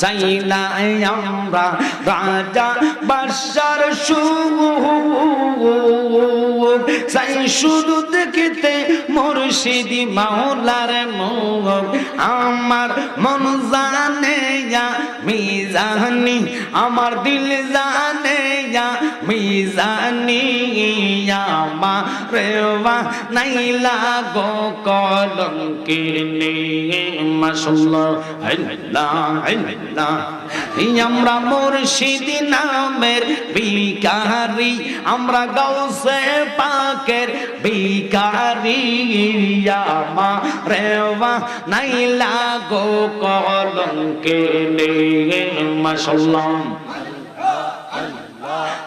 চাই রাজা চাই শুধু দেখিতে মুর্শিদি মাওলার মুখ আমার মন জানে আমি জানি আমার দিল জানে মিজানি আমার নাইলা গো কলঙ্কিনি মাশাল্লাহ আল্লাহ আল্লাহ আমরা মুর্শিদি নামের বিকারি আমরা গৌসে পাকের বিকারি আমা রেওয়া নাইলা গো কলঙ্কিনি মাশাল্লাহ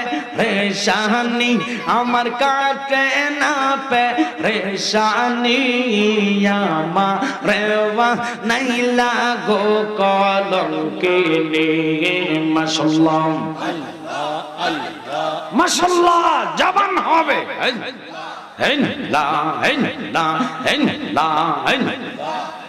না পে রেশানি আমার কাটে না পে রেশানি আমা রেওয়া নাইলা গো কলঙ্কে নে মাশাল্লাহ মাশাল্লাহ জবান হবে।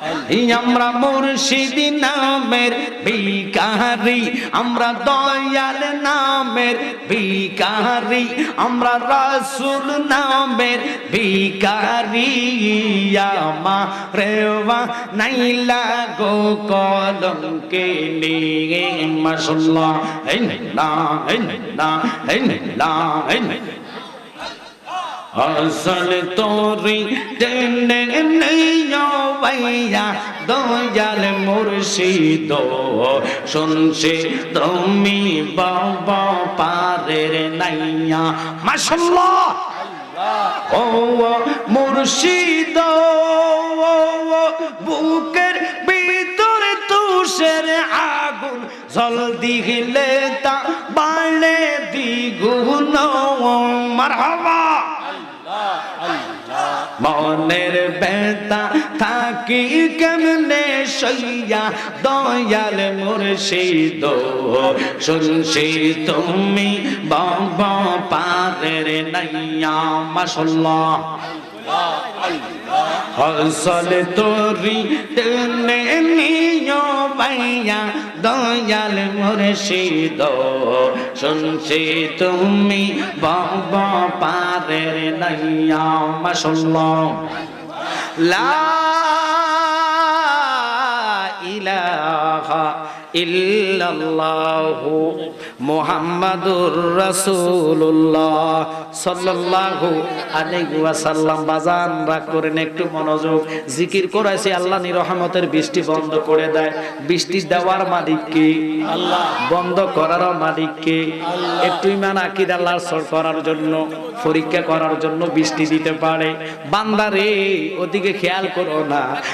আমরা মুর্শিদি নামের বিকারি আমরা দয়াল নামের বিকারি আমরা রাসুল নামের আমা রেওয়া নাইলা গো কলঙ্কে নিয়ে মাসাল্লাহ না না না আসল তোরি টেনে নেইয়া ভাইয়া দয়াল মুর্শিদ শুনছে তুমি বাবা পারের নাইয়া। মাশাল্লাহ ও মুর্শিদ বুকের ভিতরে তুষের আগুন জল দিলে তা বাড়ে দ্বিগুণ মারহাবা। মনের বেতা থাকি কেমনে সইয়া দয়াল মুর্শিদ? শুনছি তুমি বাবা পারের নাইয়া মাশাল্লাহ হসল তোরি টেনে নিও ভাইয়া, দয়াল মুর্শিদ। শুনছি তুমি বাবা পারের নাইয়া মাশাল্লাহ লা ইল্লাল্লাহু মুহাম্মাদুর রাসূলুল্লাহ। সাল্লাল্লাহু আলাইহি ওয়াসাল্লাম বাজান রাগ করেন একটু মনোযোগ। জিকির করাইছে আল্লাহ রহমতের বৃষ্টি বন্ধ করে দেয়। বৃষ্টি দেওয়ার মালিক কে? আল্লাহ। বন্ধ করার মালিক কে? একটু ইমান আকিদ আল্লাহর সর করার জন্য পরীক্ষা করার জন্য বৃষ্টি দিতে পারে। বান্দারে ওদিকে খেয়াল করো না।